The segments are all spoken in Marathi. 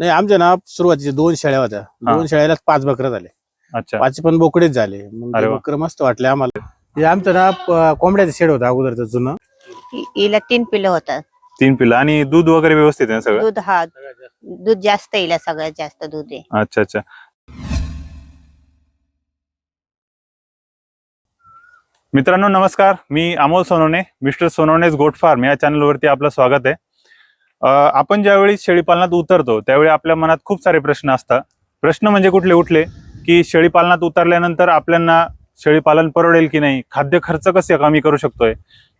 नाही आमच्या ना सुरुवातीचे दोन शेळ्या होत्या. हा. दोन शेळ्याला पाच बकरं झाले. अच्छा. पाच पण बोकडेच झाले. मग. बकरं मस्त वाटले आम्हाला. ते आमचं ना कोंबड्याचं शेड होतं अगोदरचं जुनं. हिला तीन पिलं होतात तीन पिल्लं आणि दूध वगैरे व्यवस्थित आहे सगळं? दूध हा. दूध जास्त हिला सगळ्यात जास्त दूध आहे. अच्छा अच्छा. मित्रांनो नमस्कार. मी अमोल सोनवणे मिस्टर सोनवणेच गोट फार्म या चॅनलवरती आपलं स्वागत आहे. आपण ज्यावेळी शेळीपालनात उतरतो त्यावेळी आपल्या मनात खूप सारे प्रश्न असतात. प्रश्न म्हणजे कुठले उठले? की शेळीपालनात उतरल्यानंतर आपल्याला शेळीपालन परवडेल की नाही? खाद्य खर्च कसे कमी करू शकतोय?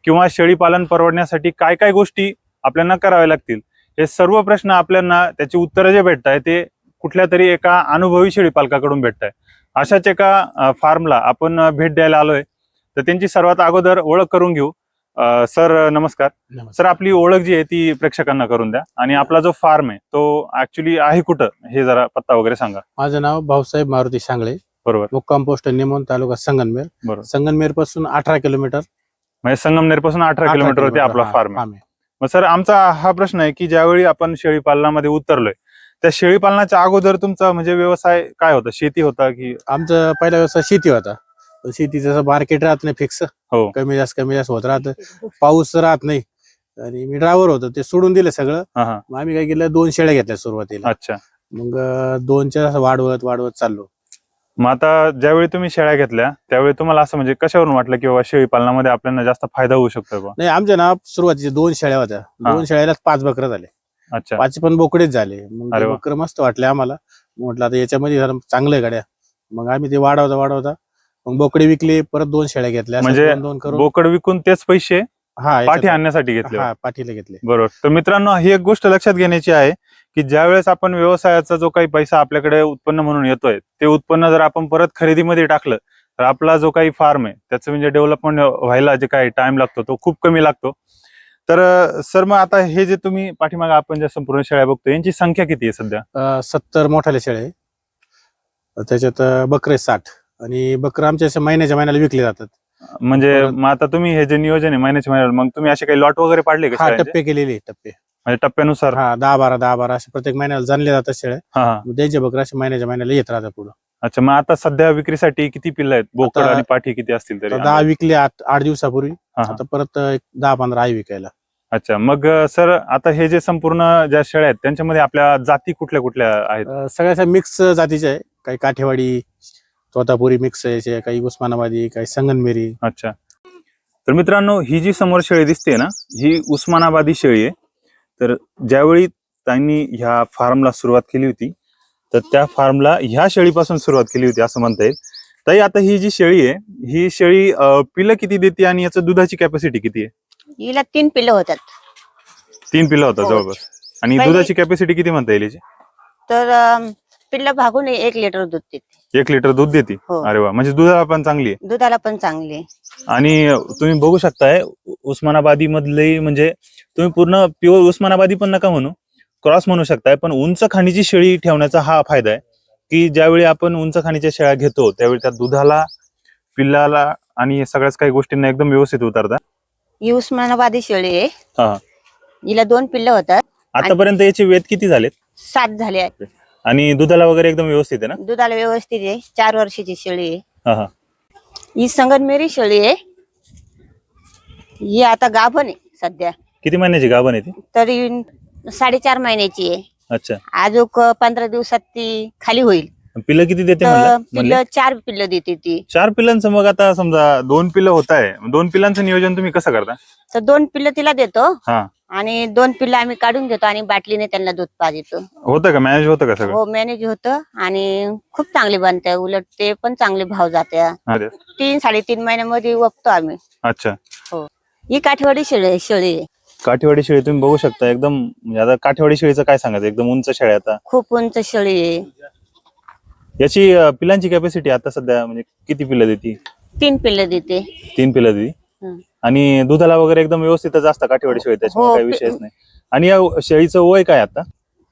किंवा शेळीपालन परवडण्यासाठी काय काय गोष्टी आपल्याला कराव्या लागतील? हे सर्व प्रश्न आपल्याला त्याची उत्तरं जे भेटत आहे ते कुठल्या तरी एका अनुभवी शेळीपालकाकडून भेटत आहे अशाच एका फार्मला आपण भेट द्यायला आलोय. तर त्यांची सर्वात अगोदर ओळख करून घेऊ. सर नमस्कार. सर आपली ओळख जी आहे ती प्रेक्षकांना करून द्या. आणि आपला जो फार्म आहे तो ऍक्च्युली आहे कुठं? हे जरा पत्ता वगैरे सांगा. माझं नाव भाऊसाहेब मारुती सांगळे बरोबर. मुक्काम पोस्ट नेमोन तालुका संगनमेर. बरोबर. संगनमेरपासून अठरा किलोमीटर. म्हणजे संगमनेरपासून अठरा किलोमीटरवरती आपला हा, फार्म आहे. मग सर आमचा हा प्रश्न आहे की ज्यावेळी आपण शेळीपालनामध्ये उतरलोय त्या शेळीपालनाच्या अगोदर तुमचा म्हणजे व्यवसाय काय होता? शेती होता की? आमचं पहिला व्यवसाय शेती होता. शेतीचं मार्केट राहत नाही फिक्स हो. कमी जास्त कमी जास्त होत राहत. पाऊस राहत नाही. आणि मी ड्रायव्हर होतो ते सोडून दिलं सगळं. हा मग आम्ही काय केलं दोन शेळ्या घेतल्या सुरुवातीला. अच्छा. मग अं, दोनच्या असं वाढवत वाढवत चाललो. मग आता ज्यावेळी तुम्ही शेळ्या घेतल्या त्यावेळी तुम्हाला असं म्हणजे कशावरून वाटलं की बाबा शेळी पालनामध्ये आपल्याला जास्त फायदा होऊ शकतोय बा नाही आमच्या ना सुरुवातीचे दोन शेळ्या होत्या. दोन शेळ्याला पाच बकरं झाले. अच्छा. पाच पण बोकडेच झाले. मग अरे ते वा. बकरं मस्त वाटले आम्हाला. म्हटलं आता याच्यामध्ये जरा चांगलं आहे गाड्या. मग आम्ही ते वाढवता वाढवता मग बोकडे विकले परत दोन शेळ्या घेतल्या. म्हणजे दोन करून बोकड विकून तेच पैसे हा पाठी याच्यात- आणण्यासाठी घेतले. हा पाठीला घेतले. बरोबर. तर मित्रांनो ही एक गोष्ट लक्षात घेण्याची आहे की ज्यावेळेस आपण व्यवसायाचा जो काही पैसा आपल्याकडे उत्पन्न म्हणून येतोय ते उत्पन्न जर आपण परत खरेदीमध्ये टाकलं तर आपला जो काही फार्म आहे त्याचं म्हणजे डेव्हलपमेंट व्हायला जे काही टाइम लागतो तो खूप कमी लागतो. तर सर मग आता हे जे तुम्ही पाठीमागे आपण ज्या संपूर्ण शेळ्या बघतो यांची संख्या किती आहे सध्या? अं, सत्तर मोठाले शेळे आहे. त्याच्यात बकरे साठ. आणि बकरं आमच्या अशा महिन्याच्या महिन्याला विकले जातात. म्हणजे मग आता तुम्ही हे जे नियोजन आहे महिन्याच्या महिन्याला मग तुम्ही असे काही लॉट वगैरे पाडले का हा? टप्पे केलेले आहे, टप्पे. म्हणजे टप्प्यानुसार? हा दहा बारा दहा बारा असे प्रत्येक महिन्याला जाणले जातात शेळ्या. हा हा. मग त्यांचे बकरं असे महिन्याच्या महिन्याला येत राहतात पुढे. अच्छा मग आता सध्या विक्रीसाठी किती पिल्ल आहेत? बोकड आता- आणि पाठी किती असतील तरी? दहा विकले आठ आठ दिवसापूर्वी. हा, हा. आता परत एक दहा पंधरा आहे विकायला. अच्छा मग सर आता हे जे संपूर्ण ज्या शेळ्या आहेत त्यांच्यामध्ये आपल्या जाती कुठल्या कुठल्या आहेत? अं, सगळ्या मिक्स जातीच्या आहे काही काठेवाडी तोतापुरी मिक्स आहे काही उस्मानाबादी काही संगनमेरी. अच्छा. तर मित्रांनो ही जी समोर शेळी दिसते ना ही उस्मानाबादी शेळी आहे. तर ज्यावेळी त्यांनी ह्या फार्मला सुरुवात केली होती तर त्या फार्मला ह्या शेळीपासून सुरुवात केली होती असं म्हणता येईल. ताई आता ही जी शेळी आहे ही शेळी पिलं किती देते आणि याचं दुधाची कॅपॅसिटी किती आहे? हिला तीन पिलं होतात. तीन पिलं होतात हो. जवळपास. आणि दुधाची कॅपॅसिटी किती म्हणता येईल याची? तर पिल्लं भागून एक लिटर दूध देते. एक लिटर दूध देते. हो. अरे वा. म्हणजे दुधाला पण चांगली आहे. दुधाला पण चांगली आहे. आणि तुम्ही बघू शकताय उस्मानाबादी मधले म्हणजे तुम्ही पूर्ण प्युअर उस्मानाबादी पण नका म्हणू. क्रॉस म्हणू शकताय पण उंच खाणीची शेळी ठेवण्याचा हा फायदा आहे. की ज्यावेळी आपण उंच खाणीच्या शेळ्या घेतो त्यावेळी त्या दुधाला पिल्लाला आणि सगळ्याच काही गोष्टींना एकदम व्यवस्थित उतरतात. ही उस्मानाबादी शेळी आहे. हा. हिला दोन पिल्लं होतात. आतापर्यंत याचे वेद किती झालेत? सात झाले आहेत. आणि दुधाला वगैरे एकदम व्यवस्थित आहे ना? दुधाला व्यवस्थित आहे. चार वर्षाची शेळी आहे. हा हा. ही संगनमेरी शेळी आहे. ही आता गाभण आहे सध्या. किती महिन्याची गाभण आहे ती? तरी साडेचार महिन्याची आहे. अच्छा. अजून पंधरा दिवसात ती खाली होईल. पिल्लं किती देते तर म्हणलं? म्हणले? पिल्लं चार पिल्लं देते ती. चार पिल्लांचं मग आता समजा दोन पिल्लं होत आहे. दोन पिल्लांचं नियोजन तुम्ही कसं करता? तर दोन पिल्लं तिला देतो. हा. आणि दोन पिल्लं आम्ही काढून देतो आणि बाटलीने त्यांना दूध पाजतो. होतं का? मॅनेज होतं का सगळं? हो मॅनेज होतं आणि खूप चांगले बनते. उलट ते पण चांगले भाव जाते. अरे, तीन साडेतीन महिन्यामध्ये वपतो आम्ही. अच्छा. ही. काठीवाडी शेळी शेळी आहे. काठीवाडी शेळी तुम्ही बघू शकता. एकदम म्हणजे आता काठीवाडी शेळीचं काय सांगायचं? एकदम उंच शेळ्या आता. खूप उंच शेळी आहे. याची अं, पिलांची कॅपॅसिटी आता सध्या म्हणजे किती पिल्लं देते? तीन पिल्लं देते. तीन पिल्लं देते? हं. आणि दुधाला वगैरे एकदम व्यवस्थितच असतं काठीवाडी शेळी त्याच्यामुळे हो, काही विषयच नाही. आणि या शेळीचं वय काय आता?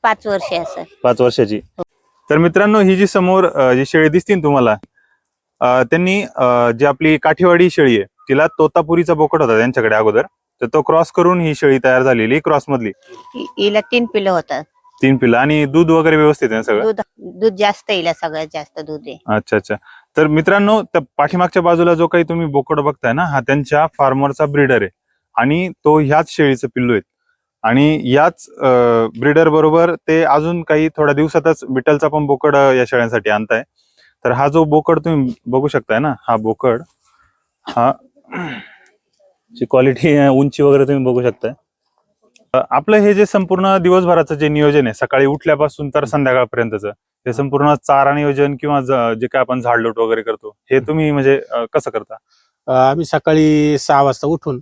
पाच वर्ष असं पाच वर्षाची. तर मित्रांनो ही जी समोर अं, जी शेळी दिसते ना तुम्हाला अं, त्यांनी अं, जी आपली काठीवाडी शेळी आहे तिला तोतापुरीचा बोकड होता त्यांच्याकडे अगोदर. तर तो क्रॉस करून ही शेळी तयार झालेली क्रॉस मधली हि- हिला तीन पिल्लं होतात. तीन पिल्लं आणि दूध वगैरे व्यवस्थित आहे ना सगळं? दूध दूध जास्त येईल सगळ्यात जास्त दूध आहे. अच्छा अच्छा. तर मित्रांनो त्या पाठीमागच्या बाजूला जो काही तुम्ही बोकड बघताय ना हा त्यांच्या फार्मरचा ब्रीडर आहे. आणि तो ह्याच शेळीचं पिल्लू आहे आणि याच ब्रीडर बरोबर ते अजून काही थोड्या दिवसातच विठ्ठलचा पण बोकड या शेळ्यांसाठी आणताय. तर हा जो बोकड तुम्ही बघू शकताय ना हा बोकड हा ची क्वालिटी उंची वगैरे तुम्ही बघू शकताय. आपलं हे जे संपूर्ण दिवसभराचं जे नियोजन आहे सकाळी उठल्यापासून तर संध्याकाळपर्यंतचं हे. संपूर्ण चारा नियोजन किंवा ज- काय आपण झाडलोट वगैरे करतो हे तुम्ही म्हणजे कसं करता? आम्ही सकाळी सहा वाजता उठून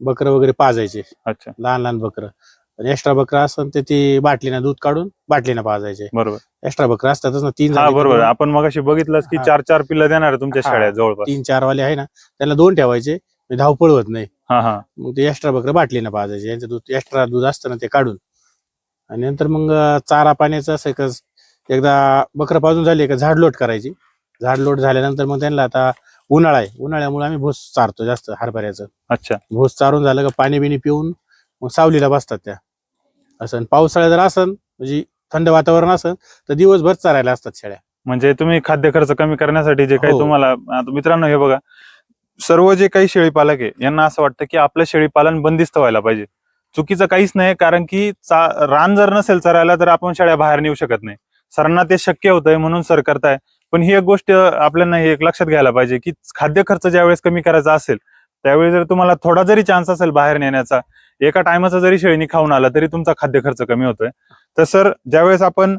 बकरं वगैरे पाजायचे. अच्छा. लहान लहान बकरं. एक्स्ट्रा बकरं असन ते ती बाटलीनं दूध काढून बाटलीनं पाजायचे. बरोबर. एक्स्ट्रा बकरं असतातच ना तीन हा बरोबर. आपण मग बघितलंच की. चार चार पिल्लं देणार तुमच्या. शाळेत जवळपास. तीन चार वाले आहे ना त्यांना दोन ठेवायचे. म्हणजे धावपळ होत नाही. हा हा. मग ते एक्स्ट्रा बकरं बाटलीनं पाजायचे यांचं दूध एक्स्ट्रा दूध असतं ना ते काढून. आणि नंतर मग चारा पाण्याचं असं एकच एकदा बकरं पाजून झाली का झाडलोट करायची. झाडलोट झाल्यानंतर मग त्यांना आता उन्हाळा आहे. उन्हाळ्यामुळे आम्ही भूस चारतो जास्त हरभऱ्याचं. अच्छा. भूस चारून झालं का पाणी बिणी पिऊन मग सावलीला बसतात त्या. असं पावसाळ्या जर असन म्हणजे थंड वातावरण असन तर दिवसभर चारायला असतात शेळ्या. म्हणजे तुम्ही खाद्य खर्च कमी करण्यासाठी जे काही हो. तुम्हाला आता मित्रांनो हे बघा सर्व जे काही शेळी पालक आहे यांना असं वाटतं की आपलं शेळी पालन बंदिस्त व्हायला पाहिजे. चुकीचं काहीच नाही कारण की चा- रान जर नसेल चरायला तर आपण शेळ्या बाहेर नेऊ शकत नाही. सरांना ते शक्य होतंय म्हणून सर करताय. पण ही एक गोष्ट आपल्याला हे एक लक्षात घ्यायला पाहिजे की खाद्य खर्च ज्यावेळेस कमी करायचा असेल त्यावेळी जर तुम्हाला थोडा जरी चान्स असेल बाहेर नेण्याचा एका टायमाचा जरी शेळीनी खाऊन आला तरी तुमचा खाद्य खर्च कमी होतोय. तर सर ज्यावेळेस आपण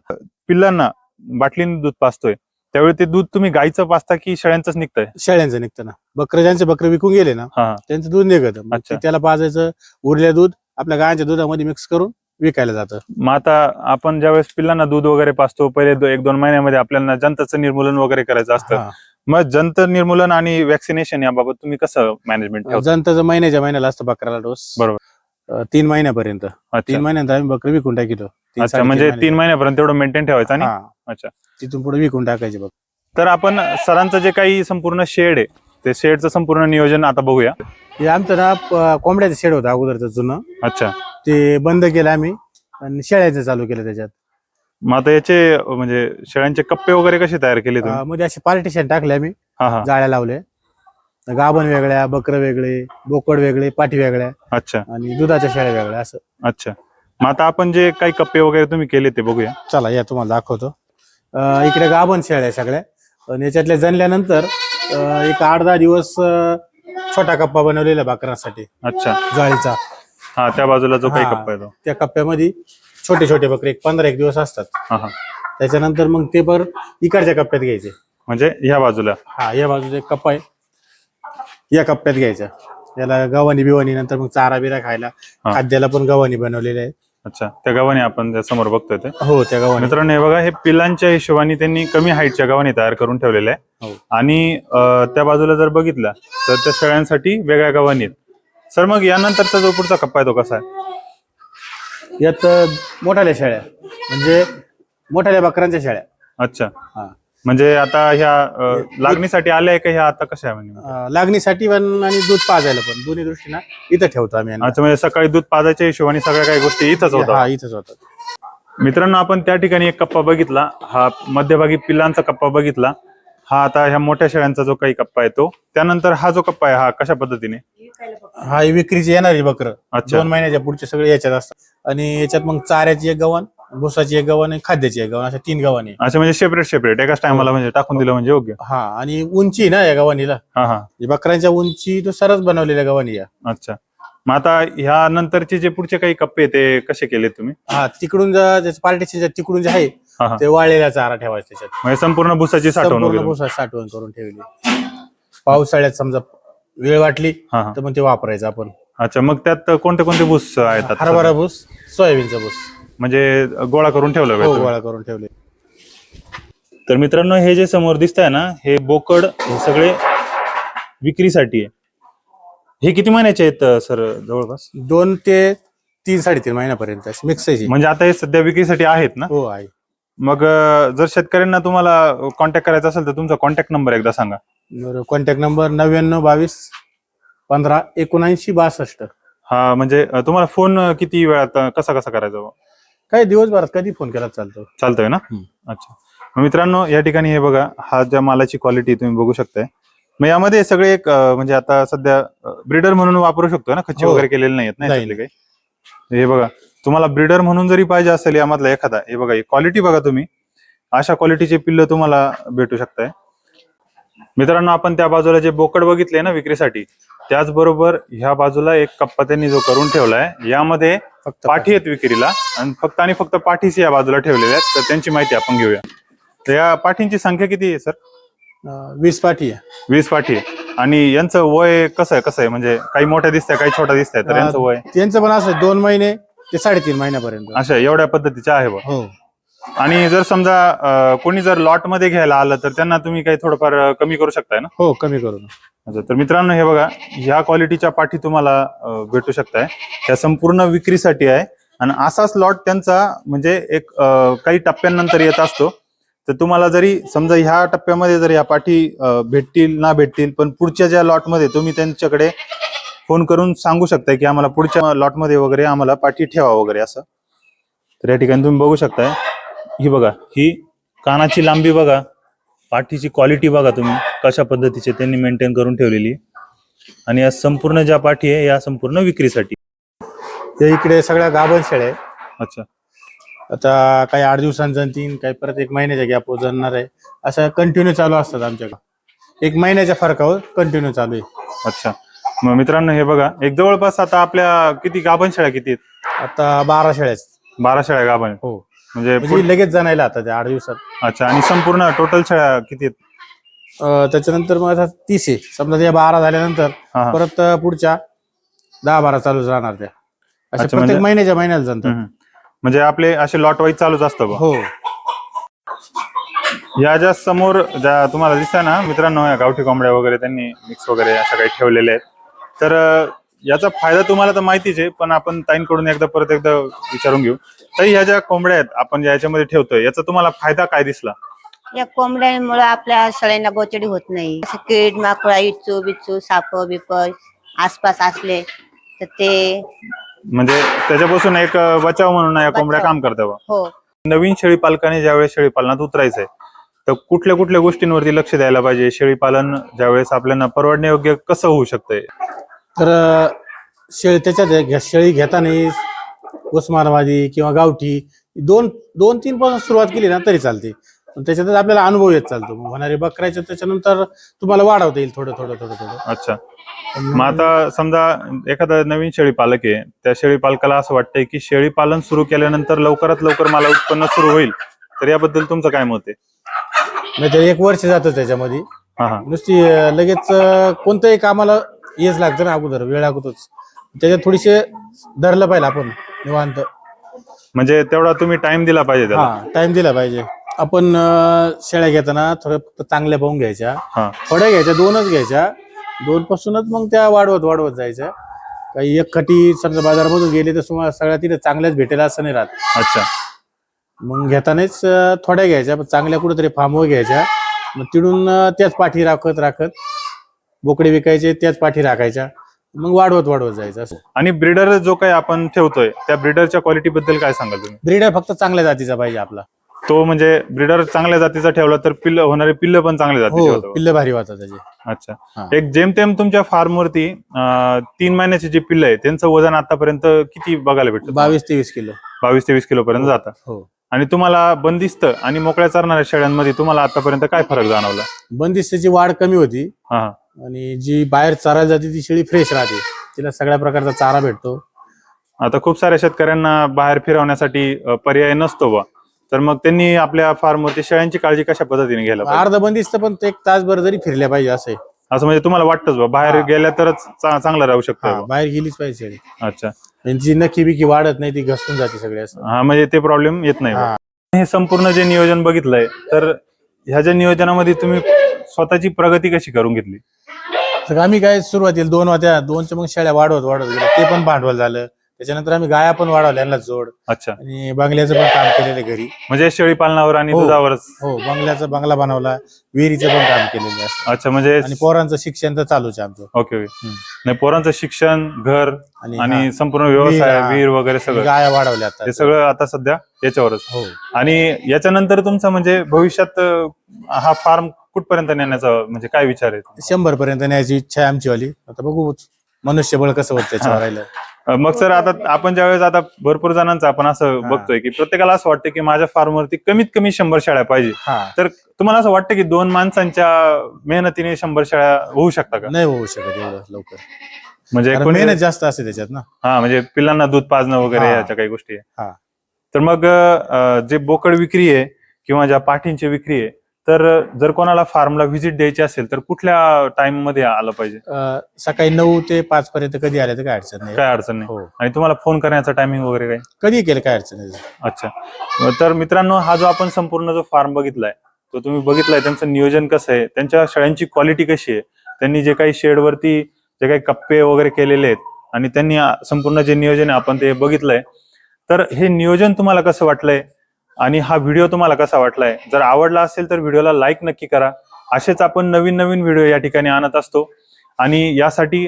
पिल्लांना बाटलीने दूध पाजतोय त्यावेळी ते दूध तुम्ही गाईचं पाजता की शेळ्यांचंच निघतंय शेळ्यांचं निघतं ना बकरं ज्यांचे बकरं विकून गेले ना हा. त्यांचं दूध निघत मग अच्छा. ते त्याला पाजायचं उरले दूध आपल्या गायांच्या दुधामध्ये मिक्स करून विकायला जातं मग आता आपण ज्यावेळेस पिल्लांना दूध वगैरे पाजतो पहिले दो- एक दोन महिन्यामध्ये आपल्याला जंताचं निर्मूलन वगैरे करायचं असतं हा. मग जंत निर्मूलन आणि वॅक्सिनेशन याबाबत तुम्ही कसं मॅनेजमेंट ठेवता जंतचं महिन्याच्या महिन्याला असतं बकराला डोस बरोबर. अं, तीन महिन्यापर्यंत अच्छा तीन महिन्यात आम्ही बकरी विकून टाकितो अच्छा म्हणजे तीन. महिन्यापर्यंत तेवढं मेंटेन ठेवायचं आणि हा. अच्छा. तिथून पुढे विकून टाकायचे बघ. तर आपण सरांचं जे काही संपूर्ण शेड आहे ते शेडचं संपूर्ण नियोजन आता बघूया. हे आमचं ना प- कोंबड्याचं शेड होतं अगोदरचं जुनं. अच्छा. ते बंद केलं आम्ही आणि शेळ्याचं चालू केलं त्याच्यात. मग आता याचे अं, म्हणजे शेळ्यांचे कप्पे वगैरे कसे तयार केले तुम्ही? अं, मध्ये असे पार्टिशन टाकले आम्ही हा हा. जाळ्या लावले. गाभण वेगळ्या बकर वेगळे बोकड वेगळे पाठी वेगळ्या अच्छा. आणि दुधाच्या शेळ्या वेगळ्या असं. अच्छा. मग आता आपण जे काही कप्पे वगैरे तुम्ही केले ते बघूया. चला या तुम्हाला दाखवतो. इकडे गाभण शेळ्या सगळ्या. आणि याच्यातल्या जनल्यानंतर अं, एक आठ दहा दिवस छोटा कप्पा बनवलेला भाकरासाठी अच्छा. जाळीचा. हा त्या बाजूला जो काही हा. कप्पा आहे तो. त्या कप्प्यामध्ये छोटे छोटे बकरे एक पंधरा एक दिवस असतात. हा हा. त्याच्यानंतर मग ते पर इकडच्या कप्प्यात घ्यायचे. म्हणजे ह्या बाजूला? हा या बाजूचा एक कप्पा आहे. या कप्प्यात घ्यायचा. याला गव्हाणी बिवाणी नंतर मग चारा बिरा खायला. खाद्याला पण गव्हाणी बनवलेले आहे. अच्छा त्या गावाने आपण त्या समोर बघतोय ते. हो त्या गव्हाणी मित्रांनो हे बघा हे पिलांच्या हिशोबाने त्यांनी कमी हाईटच्या गावाने तयार करून ठेवलेल्या आहे. हो. आणि त्या बाजूला जर बघितलं तर त्या शेळ्यांसाठी वेगळ्या गावानी सर मग यानंतरचा जो पुढचा कप्पा आहे तो कसा आहे? यात अं, मोठाल्या शेळ्या. म्हणजे मोठाल्या बकरांच्या शेळ्या. अच्छा. हा. म्हणजे आता ह्या अं, लागणीसाठी आल्या आहे का ह्या आता कशा आहे म्हणजे? अं, लागणीसाठी पण आणि दूध पाजायला पण. दोन्ही दृष्टीनं इथं ठेवतो आम्ही यांना. अच्छा म्हणजे सकाळी दूध पाजायच्या हिशोबाने सगळ्या काही गोष्टी इथंच होतात. हा इथंच होतात. मित्रांनो आपण त्या ठिकाणी एक कप्पा बघितला. हा मध्यभागी पिल्लांचा कप्पा बघितला. हा आता ह्या मोठ्या शेळ्यांचा जो काही कप्पा आहे तो. त्यानंतर हा जो कप्पा आहे हा कशा पद्धतीने? हा ही विक्रीची येणारी बकरं. अच्छा. दोन महिन्याच्या पुढचे सगळे याच्यात असतात. आणि याच्यात मग चाऱ्याची एक गव्हाण भुसाची एक गव्हाण खाद्याची एक गव्हाण अशा तीन गव्हाणी आहे. अच्छा म्हणजे सेपरेट सेपरेट एकाच टायमाला म्हणजे टाकून दिलं म्हणजे योग्य. हा आणि उंची ना या गव्हाणीला हा हा. ही बकऱ्यांच्या उंची तो सरस बनवलेल्या गव्हाणी या अच्छा. मग आता ह्या नंतरचे जे पुढचे काही कप्पे ते कसे केले तुम्ही? हा तिकडून पार्टीशन तिकडून जे आहे हा हा. ते वाळलेला चारा ठेवायचा त्याच्यात. म्हणजे संपूर्ण भुसाची साठवण संपूर्ण वगैरे. भुसा साठवण करून ठेवली. पावसाळ्यात समजा वेळ वाटली हा हा. तर मग ते वापरायचं आपण. अच्छा मग त्यात कोणते कोणते भूस आहेत आता? हरभरा भूस सोयाबीनचा भूस. म्हणजे गोळा करून ठेवलं हो? गोळा करून ठेवले. तर मित्रांनो हे जे समोर दिसत आहे ना हे बोकड हे सगळे विक्रीसाठी आहे. हे किती महिन्याचे आहेत सर जवळपास? दोन ते तीन साडेतीन महिन्यापर्यंत मिक्स आहे म्हणजे आता हे सध्या विक्रीसाठी आहेत ना? हो आहे. मग अं, जर शेतकऱ्यांना तुम्हाला कॉन्टॅक्ट करायचा असेल तर तुमचा कॉन्टॅक्ट नंबर एकदा सांगा. बरं कॉन्टॅक्ट नंबर नव्याण्णव बावीस पंधरा एकोणऐंशी बासष्ट. हा म्हणजे अं, तुम्हाला फोन किती वेळात अं, कसा कसा करायचा? काही दिवसभरात कधी फोन केला चालतो? चालतोय ना. अच्छा. मग मित्रांनो या ठिकाणी हे बघा हा ज्या मालाची क्वालिटी तुम्ही बघू शकताय. मग यामध्ये सगळे एक अं, म्हणजे आता सध्या ब्रिडर म्हणून वापरू शकतो ना? खच्ची हो. वगैरे केलेले नाहीत नाही नाही. त्यातले काही? हे बघा तुम्हाला ब्रिडर म्हणून जरी पाहिजे असेल यामधला एखादा हे बघा क्वालिटी बघा तुम्ही. अशा क्वालिटीचे पिल्ल तुम्हाला भेटू शकताय. मित्रांनो आपण त्या बाजूला जे बोकड बघितले ना विक्रीसाठी त्याचबरोबर ह्या बाजूला एक कप्पा त्यांनी जो करून ठेवलाय यामध्ये फक्त पाठी आहेत विक्रीला. आणि फक्त आणि फक्त पाठीच या बाजूला ठेवलेल्या आहेत. तर त्यांची माहिती आपण घेऊया. तर या पाठींची संख्या किती आहे सर? अं, वीस पाठी आहे. वीस पाठी आहे. आणि यांचं वय कसं आहे कसं आहे? म्हणजे काही मोठ्या दिसतंय काही छोट्या दिसतंय तर यांचं वय? त्यांचं पण असं दोन महिने ते साडेतीन महिन्यापर्यंत. अशा एवढ्या पद्धतीचे आहे बा हो. आणि जर समजा अं, कोणी जर लॉटमध्ये घ्यायला आलं तर त्यांना तुम्ही काही थोडंफार अं, कमी करू शकताय ना? हो कमी करून अच्छा तर मित्रांनो हे बघा ह्या क्वालिटीच्या पाठी तुम्हाला अं, भेटू शकताय. त्या संपूर्ण विक्रीसाठी आहे. आणि असाच लॉट त्यांचा म्हणजे एक अं, काही टप्प्यानंतर येत असतो. तर तुम्हाला जरी समजा ह्या टप्प्यामध्ये जर ह्या पाठी अं, भेटतील ना भेटतील पण पुढच्या ज्या लॉटमध्ये तुम्ही त्यांच्याकडे फोन करून सांगू शकताय की आम्हाला पुढच्या लॉटमध्ये वगैरे आम्हाला पाठी ठेवा वगैरे असं. तर या ठिकाणी तुम्ही बघू शकताय. ही बघा ही कानाची लांबी बघा पाठीची क्वालिटी बघा तुम्ही कशा पद्धतीचे त्यांनी मेंटेन करून ठेवलेली. आणि या संपूर्ण ज्या पाठी आहे या संपूर्ण विक्रीसाठी. ते इकडे सगळ्या गाभण शेळ्या आहे अच्छा. आता काही आठ दिवसांचा तीन काही परत एक महिन्याच्या गॅप जाणार आहे. असं कंटिन्यू चालू असतात आमच्याकडे. एक महिन्याच्या फरकावर कंटिन्यू चालू आहे. अच्छा. मग मित्रांनो हे बघा एक जवळपास आता आपल्या किती गाभण शेळ्या किती आहेत? आता बारा शेळ्या आहेत. बारा शेळ्या गाभण. आहेत. हो. म्हणजे म्हणजे लगेच जाणायला आता त्या आठ दिवसात. अच्छा आणि संपूर्ण टोटल शेळ्या किती आहेत? अं, त्याच्यानंतर मग आता तीस आहे. समजा त्या बारा झाल्यानंतर हा, हा. परत पुढच्या दहा बारा चालूच राहणार त्या. अशा प्रत्येक म्हणजे- महिन्याच्या महिन्याला जाणतात. हम्म. म्हणजे आपले असे लॉट वाईज चालूच असतं बा. हो. या ज्या समोर ज्या तुम्हाला दिसत ना मित्रांनो या गावठी कोंबड्या वगैरे त्यांनी मिक्स वगैरे अशा काही ठेवलेले आहेत. तर अं, याचा फायदा तुम्हाला तर माहितीच आहे पण आपण ताईंकडून एकदा परत एकदा विचारून घेऊ. तर ह्या ज्या कोंबड्या आहेत आपण ज्या याच्यामध्ये ठेवतोय याचा तुम्हाला फायदा काय दिसला? या कोंबड्यांमुळे आपल्या सळ्यांना गोचडी होत नाही. असं कीड माकुळा इच्चू बिच्चू साप बिप आसपास असले तर ते म्हणजे त्याच्यापासून एक बचाव म्हणून या कोंबड्या बचाव. काम करतात. हो. नवीन शेळी पालकाने ज्यावेळेस शेळी पालनात उतरायचंय तर कुठल्या कुठल्या गोष्टींवरती लक्ष द्यायला पाहिजे? शेळी पालन ज्यावेळेस आपल्याला परवडण्यायोग्य कसं होऊ शकतंय? तर शेळी त्याच्यात घे- शेळी घेताना उस्मानाबादी किंवा गावठी दोन दोन तीन पासून सुरुवात केली ना तरी चालते. पण त्याच्यातच आपल्याला अनुभव येत चालतो. मग होणारे बकरायचं त्याच्यानंतर तुम्हाला वाढवता येईल थोडं थोडं थोडं थोडं. अच्छा. मग आता समजा एखादा नवीन शेळी पालक आहे त्या शेळी पालकाला असं वाटतंय की शेळी पालन सुरू केल्यानंतर लवकरात लवकर मला उत्पन्न सुरू होईल. तर याबद्दल तुमचं काय मत आहे? नाहीतर एक वर्ष जातं त्याच्यामध्ये. हा हा. नुसती अं, लगेच अं, कोणत्याही कामाला हेच लागतं ना अगोदर वेळ अगोदरच. त्याच्यात थोडीशे धरलं पाहिजे आपण. निवांत. म्हणजे तेवढा तुम्ही टाइम दिला पाहिजे त्याला. हा टाइम दिला पाहिजे. आपण अं, शेळ्या घेताना थोड्या फक्त चांगल्या पाहून घ्यायच्या. हा. थोड्या घ्यायच्या दोनच घ्यायच्या. दोन पासूनच मग त्या वाढवत वाढवत जायच्या. काही एक खटी समजा बाजारामधून गेले तर तुम्हाला सगळ्या तिथे चांगल्याच भेटेल असं नाही राहत. अच्छा. मग घेतानाच अं, थोड्या घ्यायच्या पण चांगल्या कुठेतरी फार्मवर घ्यायच्या. मग तिडून त्याच पाठी राखत राखत बोकडे विकायचे त्याच पाठी राखायच्या. मग वाढवत वाढवत जायचं असं. आणि ब्रिडर जो काही आपण ठेवतोय त्या ब्रिडरच्या क्वालिटी बद्दल काय सांगाल तुम्ही? ब्रीडर फक्त चांगल्या जातीचा पाहिजे आपला. तो म्हणजे ब्रिडर चांगल्या जातीचा ठेवला तर पिल्ल होणारे पिल्ल पण चांगल्या जातीचे हो पिल्ल भारी होतात त्याचे. अच्छा. हा. एक जेमतेम तुमच्या फार्म वरती अं, तीन महिन्याचे जे पिल्ल आहे त्यांचं वजन आतापर्यंत किती बघायला भेटतं बावीस तेवीस किलो. बावीस तेवीस किलो पर्यंत जातं. हो. आणि तुम्हाला बंदिस्त आणि मोकळ्या चारणाऱ्या शेळ्यांमध्ये तुम्हाला आतापर्यंत काय फरक जाणवला? बंदिस्ताची वाढ कमी होती. हा. आणि जी बाहेर चारायला जाते ती शेळी फ्रेश राहते तिला सगळ्या प्रकारचा चारा भेटतो आता खूप साऱ्या शेतकऱ्यांना बाहेर फिरवण्यासाठी अं, पर्याय नसतो बा तर मग त्यांनी आपल्या फार्मवरती शेळ्यांची काळजी कशा पद्धतीने घ्यायला पाहिजे? अर्ध बंदिस्त पण ते एक तासभर जरी फिरल्या पाहिजे असं आहे. असं म्हणजे तुम्हाला वाटतंच बा बाहेर हा. गेल्या तरच चा- चांगलं राहू हा, शकतं बाहेर गेलीच पाहिजे शेळी अच्छा त्यांची नक्की बिकी वाढत नाही ती घसरून जाते सगळे असं हा म्हणजे ते प्रॉब्लेम येत नाही बा. हा. हे संपूर्ण जे नियोजन बघितलंय तर ह्या ज्या नियोजनामध्ये तुम्ही स्वतःची प्रगती कशी करून घेतली? तर आम्ही काय सुरुवातीला दोन होत्या दोनच्या मग शेळ्या वाढवत वाढवत ते पण भांडवल झालं. त्याच्यानंतर आम्ही गाया पण वाढवल्या यांना जोड. अच्छा. आणि बंगल्याचं पण काम केलेलं आहे घरी. म्हणजे शेळी पालनावर आणि हो. दुधावरच? हो बंगल्याचा बंगला बनवला विहिरीचं पण काम केलेलं आहे. अच्छा म्हणजे आणि पोरांचं शिक्षण तर चालूच आहे आमचं. Okay okay. हम्म. नाही पोरांचं शिक्षण घर आणि हा, संपूर्ण व्यवसाय हा. विहीर वगैरे सगळं. गाया वाढवल्या आता. हे सगळं आता सध्या याच्यावरच. हो. आणि याच्यानंतर तुमचं म्हणजे भविष्यात अं, हा फार्म कुठपर्यंत नेण्याचा म्हणजे काय विचार आहे? शंभर पर्यंत न्यायची इच्छा आहे आमची वाली आता बघू मनुष्यबळ कसं होत त्याच्यावर. राहिलं. मग सर आता आपण ज्यावेळेस आता भरपूर जणांचं आपण असं. बघतोय की प्रत्येकाला असं वाटतं की माझ्या फार्मवरती कमीत कमी शंभर शेळ्या पाहिजे तर तुम्हाला असं वाटतं की दोन माणसांच्या मेहनतीने शंभर शेळ्या होऊ शकता का नाही होऊ शकत एवढं लवकर म्हणजे मेहनत जास्त असते त्याच्यात ना हा म्हणजे पिल्लांना दूध पाजणं वगैरे. याच्या काही गोष्टी आहे हा. तर मग जे बोकड विक्री आहे किंवा ज्या पाठींची विक्री आहे तर जर कोणाला फार्मला व्हिजिट द्यायची असेल तर कुठल्या टाइममध्ये आलं पाहिजे? अं, सकाळी नऊ ते पाच पर्यंत कधी आले तर काय अडचण नाही. काय अडचण नाही. हो. आणि तुम्हाला फोन करण्याचा टायमिंग वगैरे काय? कधी केलं काय अडचण नाही. अच्छा. तर मित्रांनो हा जो आपण संपूर्ण जो फार्म बघितलाय तो तुम्ही बघितलाय त्यांचं नियोजन कसं आहे? त्यांच्या शेळ्यांची क्वालिटी कशी आहे? त्यांनी जे काही शेडवरती जे काही कप्पे वगैरे केलेले आहेत आणि त्यांनी आ- संपूर्ण जे नियोजन आहे आपण ते बघितलंय. तर हे नियोजन तुम्हाला कसं वाटलंय? आणि हा व्हिडिओ तुम्हाला कसा वाटलाय? जर आवडला असेल तर व्हिडिओला लाईक नक्की करा. असेच आपण नवीन नवीन व्हिडिओ या ठिकाणी आणत असतो. आणि यासाठी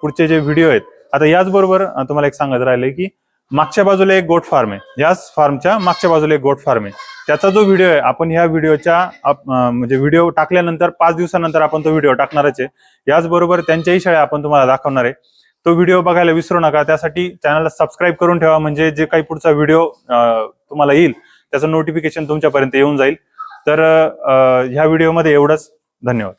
पुढचे जे व्हिडिओ आहेत आता याचबरोबर तुम्हाला एक सांगत राहिले की मागच्या बाजूला एक गोट फार्म आहे. याच फार्मच्या मागच्या बाजूला एक गोट फार्म आहे. त्याचा जो व्हिडिओ आहे आपण ह्या व्हिडिओच्या म्हणजे व्हिडिओ टाकल्यानंतर पाच दिवसानंतर आपण तो व्हिडिओ टाकणारच आहे. याचबरोबर त्यांच्याही शाळा आपण तुम्हाला दाखवणार आहे. तो व्हिडिओ बघायला विसरू नका. त्यासाठी चॅनलला सबस्क्राईब करून ठेवा. म्हणजे जे काही पुढचा व्हिडिओ तुम्हाला येईल त्याचं नोटिफिकेशन तुमच्यापर्यंत येऊन जाईल. तर ह्या व्हिडिओमध्ये एवढंच. धन्यवाद.